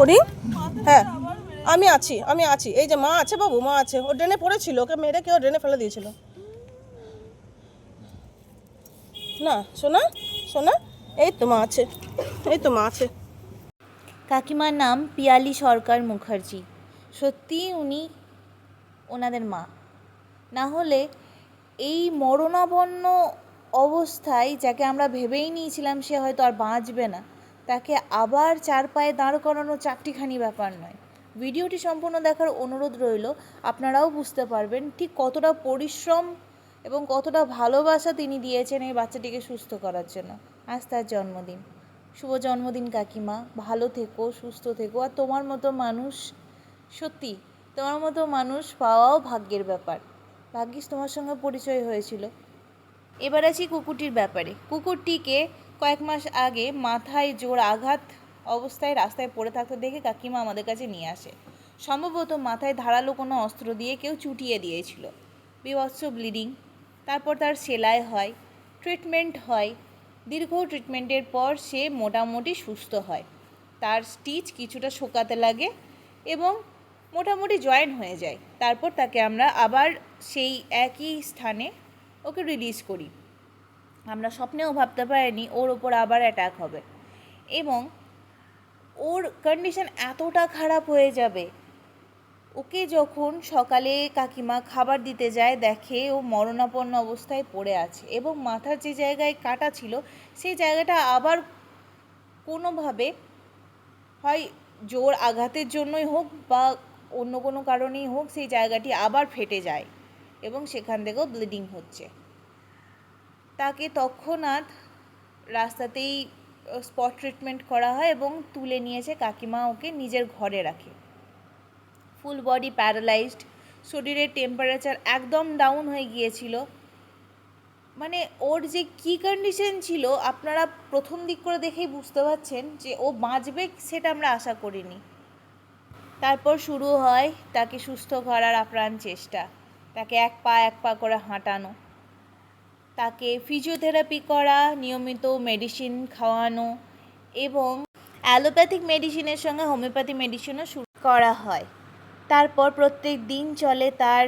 করি। হ্যাঁ আমি আছি আমি আছি। এই যে মা আছে বাবু, মা আছে। ও ড্রেনে পড়েছিল, ওকে মেরে কেউ ড্রেনে ফেলে দিয়েছিল। না শোনা শোনা এই তো মা আছে, এই তো মা আছে। কাকিমার নাম পিয়ালি সরকার মুখার্জি। সত্যিই উনি ওনাদের মা। না হলে এই মরণাপন্ন অবস্থায় যাকে আমরা ভেবেই নিয়েছিলাম সে হয়তো আর বাঁচবে না। তাকে আবার চার পায়ে দাঁড় করানো চারটিখানি ব্যাপার নয়। ভিডিওটি সম্পূর্ণ দেখার অনুরোধ রইল, আপনারাও বুঝতে পারবেন ঠিক কতটা পরিশ্রম এবং কতটা ভালোবাসা তিনি দিয়েছেন এই বাচ্চাটিকে সুস্থ করার জন্য। আজ তার জন্মদিন। শুভ জন্মদিন, কাকিমা। ভালো থেকো, সুস্থ থেকো। আর তোমার মতো মানুষ, সত্যি, তোমার মতো মানুষ পাওয়াও ভাগ্যের ব্যাপার। ভাগ্যিস তোমার সঙ্গে পরিচয় হয়েছিল। এবার আছি কুকুরটির ব্যাপারে। কুকুরটিকে কয়েক মাস আগে মাথায় জোর আঘাত অবস্থায় রাস্তায় পড়ে থাকতে দেখে কাকিমা আমাদের কাছে নিয়ে আসে। সম্ভবত মাথায় ধারালো কোনো অস্ত্র দিয়ে কেউ চুটিয়ে দিয়েছিল। বিভৎস ব্লিডিং, তারপর তার সেলাই হয়, ট্রিটমেন্ট হয়। দীর্ঘ ট্রিটমেন্টের পর সে মোটামুটি সুস্থ হয়। তার স্টিচ কিছুটা শোকাতে লাগে এবং মোটামুটি জয়েন হয়ে যায়। তারপর তাকে আমরা আবার সেই একই স্থানে ওকে রিলিজ করি। আমরা স্বপ্নেও ভাবতে পারিনি ওর ওপর আবার অ্যাটাক হবে। এবং ওর কন্ডিশন এতটা খারাপ হয়ে যাবে, ওকে যখন সকালে কাকিমা খাবার দিতে যায়, দেখে ও মরণাপন্ন অবস্থায় পড়ে আছে এবং মাথার যে জায়গায় কাটা ছিল, সেই জায়গাটা আবার কোনোভাবে হয় জোর আঘাতের জন্যই হোক বা অন্য কোনো কারণেই হোক, সেই জায়গাটি আবার ফেটে যায় এবং সেখান থেকেও ব্লিডিং হচ্ছে। তাকে তৎক্ষণাৎ রাস্তাতেই স্পট ট্রিটমেন্ট করা হয় এবং তুলে নিয়েছে কাকিমা ওকে নিজের ঘরে রাখে। ফুল বডি প্যারালাইজড শরীরের টেম্পারেচার একদম ডাউন হয়ে গিয়েছিল। মানে ওর যে কী কন্ডিশন ছিল, আপনারা প্রথম দিক করে দেখেই বুঝতে পারছেন যে ও বাঁচবে সেটা আমরা আশা করিনি। তারপর শুরু হয় তাকে সুস্থ করার আপ্রাণ চেষ্টা, তাকে এক পা এক পা করে হাঁটানো। তাকে ফিজিওথেরাপি করা, নিয়মিত মেডিসিন খাওয়ানো এবং অ্যালোপ্যাথিক মেডিসিনের সঙ্গে হোমিওপ্যাথি মেডিসিনও শুরু করা হয়। তারপর প্রত্যেক দিন চলে তার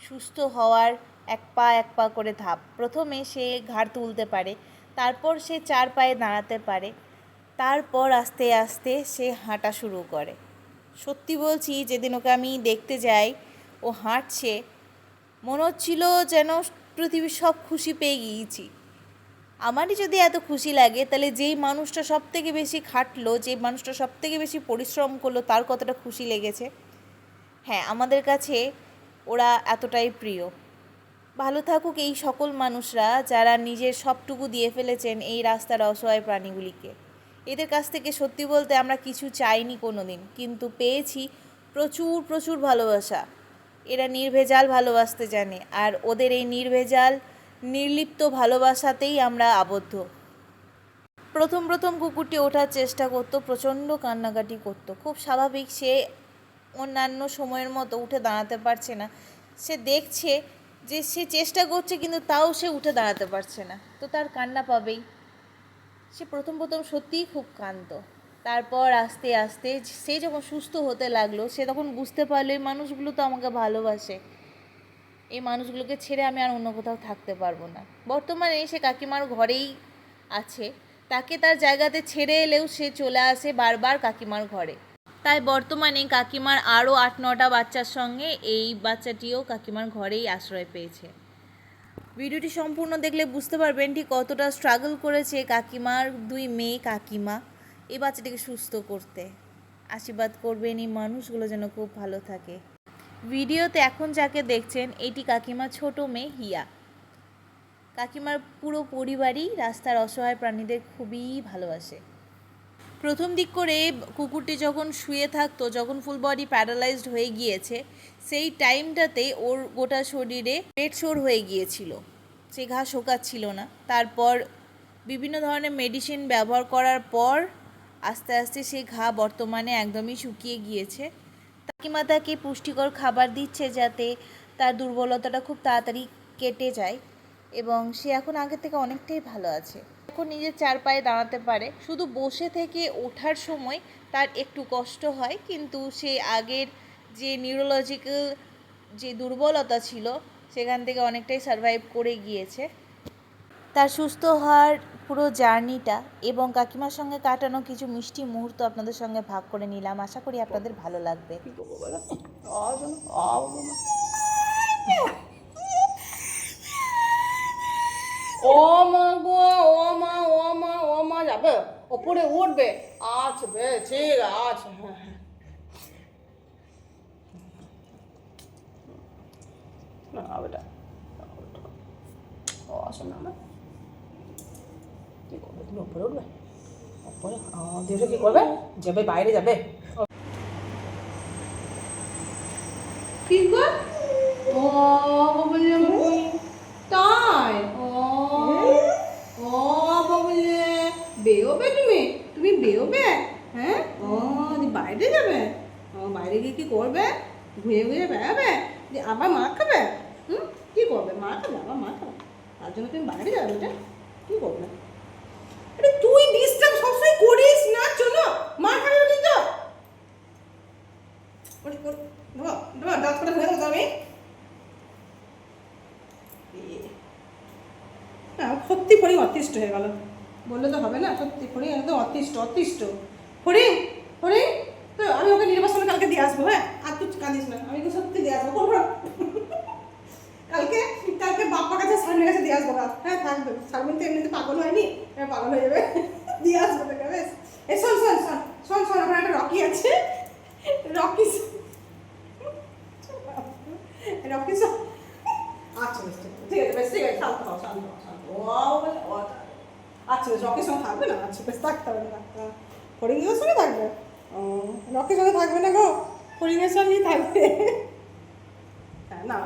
সুস্থ হওয়ার এক পা এক পা করে ধাপ। প্রথমে সে ঘাড় তুলতে পারে, তারপর সে চার পায়ে দাঁড়াতে পারে, তারপর আস্তে আস্তে সে হাঁটা শুরু করে। সত্যি বলছি, যেদিন ওকে আমি দেখতে যাই, ও হাঁটছে, মনে হচ্ছিল যেন পৃথিবীর সব খুশি পেয়ে গিয়েছি। আমারই যদি এত খুশি লাগে, তাহলে যেই মানুষটা সব থেকে বেশি খাটলো যে মানুষটা সব থেকে বেশি পরিশ্রম করল, তার কতটা খুশি লেগেছে? হ্যাঁ আমাদের কাছে ওরা এতটাই প্রিয়। ভালো থাকুক এই সকল মানুষরা যারা নিজের সবটুকু দিয়ে ফেলেছেন এই রাস্তার অসহায় প্রাণীগুলিকে। এদের কাছ থেকে সত্যি বলতে আমরা কিছু চাইনি কোনো দিন কিন্তু পেয়েছি প্রচুর প্রচুর ভালোবাসা। এরা নির্ভেজাল ভালোবাসতে জানে। আর ওদের এই নির্ভেজাল, নির্লিপ্ত ভালোবাসাতেই আমরা আবদ্ধ। প্রথম প্রথম কুকুরটি ওঠার চেষ্টা করতো, প্রচণ্ড কান্নাকাটি করতো। খুব স্বাভাবিক সে অন্যান্য সময়ের মতো উঠে দাঁড়াতে পারছে না। সে দেখছে যে সে চেষ্টা করছে কিন্তু তাও সে উঠে দাঁড়াতে পারছে না। তো তার কান্না পাবেই। সে প্রথম প্রথম সত্যিই খুব কাঁদতো। তারপর আস্তে আস্তে সে যখন সুস্থ হতে লাগল, সে তখন বুঝতে পারল এই মানুষগুলো তো আমাকে ভালোবাসে। এই মানুষগুলোকে ছেড়ে আমি আর অন্য কোথাও থাকতে পারব না। বর্তমানে সে কাকিমার ঘরেই আছে। তাকে তার জায়গাতে ছেড়ে এলেও সে চলে আসে বারবার কাকিমার ঘরে। তাই বর্তমানে কাকিমার আরও আট, নটা বাচ্চার সঙ্গে এই বাচ্চাটিও কাকিমার ঘরেই আশ্রয় পেয়েছে। ভিডিওটি সম্পূর্ণ দেখলে বুঝতে পারবেন ঠিক কতটা স্ট্রাগল করেছে কাকিমার দুই মেয়ে কাকিমা। এই বাচ্চাটিকে সুস্থ করতে। আশীর্বাদ করবেন এই মানুষগুলো যেন খুব ভালো থাকে। ভিডিওতে এখন যাকে দেখছেন, এটি কাকিমার ছোট মেয়ে হিয়া। কাকিমার পুরো পরিবারই রাস্তার অসহায় প্রাণীদের খুবই ভালোবাসে। প্রথম দিক করে কুকুরটি যখন শুয়ে থাকতো, যখন ফুল বডি প্যারালাইজড হয়ে গিয়েছে, সেই টাইমটাতে ওর গোটা শরীরে পেট সোর হয়ে গিয়েছিল। সে ঘা শোকাচ্ছিল না। তারপর বিভিন্ন ধরনের মেডিসিন ব্যবহার করার পর আস্তে আস্তে সে ঘা বর্তমানে একদমই শুকিয়ে গিয়েছে। কাকিমা তাকে পুষ্টিকর খাবার দিচ্ছে যাতে তার দুর্বলতাটা খুব তাড়াতাড়ি কেটে যায় এবং সে এখন আগের থেকে অনেকটাই ভালো আছে। এখন নিজের চার পায়ে দাঁড়াতে পারে। শুধু বসে থেকে ওঠার সময় তার একটু কষ্ট হয়, কিন্তু সে আগের যে নিউরোলজিক্যাল যে দুর্বলতা ছিল, সেখান থেকে অনেকটাই সারভাইভ করে গিয়েছে। তার সুস্থ হওয়ার পুরো জার্নিটা এবং কাকিমার সঙ্গে কাটানো কিছু মিষ্টি মুহূর্ত আপনাদের সঙ্গে ভাগ করে নিলাম। আশা করি আপনাদের ভালো লাগবে। ও মা গো, ও মা ও মা ও মা, যাবে? ওপরে উঠবে। ঠিক আছে। না, বেটা। আসো না তুমি ওপরে উঠবে। ওপরে দিয়ে কি করবে? যাবে বাইরে যাবে। কি ও তাই? ও ও বলে বেরোবে তুমি? তুমি বেরোবে? হ্যাঁ? ও বাইরে যাবে? ও বাইরে গিয়ে কি করবে? ঘুরে ঘুরে বেড়াবে? যে আবার মা খাবে? হুম? কি করবে? মা খাবে? আবার মা খাবে? তার জন্য তুমি বাইরে যাবে এটা কি করবে আরে তুই ডিস্টার্ব সবসময় করিস না চলো মা খাবে কিন্তু। সত্যি ফড়িং অতিষ্ঠ হয়ে গেল। বললে তো হবে না, সত্যি ফড়িং একদম অতিষ্ঠ অতিষ্ঠ। ফড়িং ফড়িং। তো আমি ওকে নির্বাচনে কালকে দিয়ে আসব হ্যাঁ? আর তুই কাঁদিস না, আমি সত্যি দিয়ে আসব কালকে কালকে বাপ্পা কাছে সামনের কাছে দিয়ে আসব। হ্যাঁ থাকবে সারবিন তো এমনিতে পাগল হয়নি হ্যাঁ পাগল হয়ে যাবে, দিয়ে আসব এ শোন শোন শোন শোন শোন আমার একটা রকি আছে। রকি রকি শোন। আচ্ছা ঠিক আছে। বেশ ঠিক আছে শান্ত হও শান্ত হও শান্ত হও। ও বলে ও আচ্ছা বেশ রকির সঙ্গে থাকবে না? আচ্ছা বেশ থাকতে হবে না হবে সঙ্গে থাকবে? ও রকির সঙ্গে থাকবে না গো? সঙ্গেই থাকবে। হ্যাঁ না